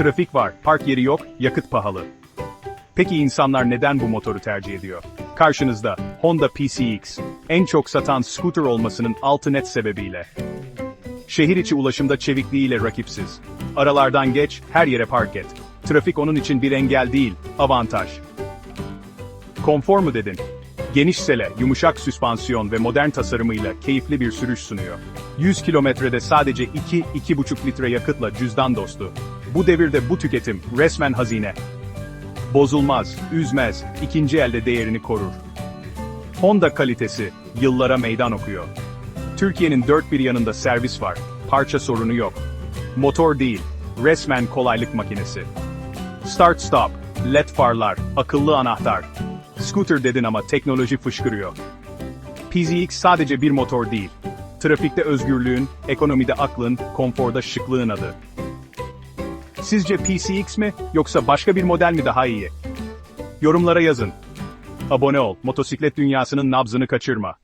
Trafik var, park yeri yok, yakıt pahalı. Peki insanlar neden bu motoru tercih ediyor? Karşınızda Honda PCX, en çok satan scooter olmasının altı net sebebiyle. Şehir içi ulaşımda çevikliğiyle rakipsiz. Aralardan geç, her yere park et. Trafik onun için bir engel değil, avantaj. Konfor mu dedin? Geniş sele, yumuşak süspansiyon ve modern tasarımıyla keyifli bir sürüş sunuyor. 100 kilometrede sadece 2-2,5 litre yakıtla cüzdan dostu. Bu devirde bu tüketim resmen hazine. Bozulmaz, üzmez, ikinci elde değerini korur. Honda kalitesi yıllara meydan okuyor. Türkiye'nin dört bir yanında servis var, parça sorunu yok. Motor değil, resmen kolaylık makinesi. Start stop, led farlar, akıllı anahtar. Scooter dedin ama teknoloji fışkırıyor. PZX sadece bir motor değil. Trafikte özgürlüğün, ekonomide aklın, konforda şıklığın adı. Sizce PCX mi yoksa başka bir model mi daha iyi? Yorumlara yazın. Abone ol, motosiklet dünyasının nabzını kaçırma.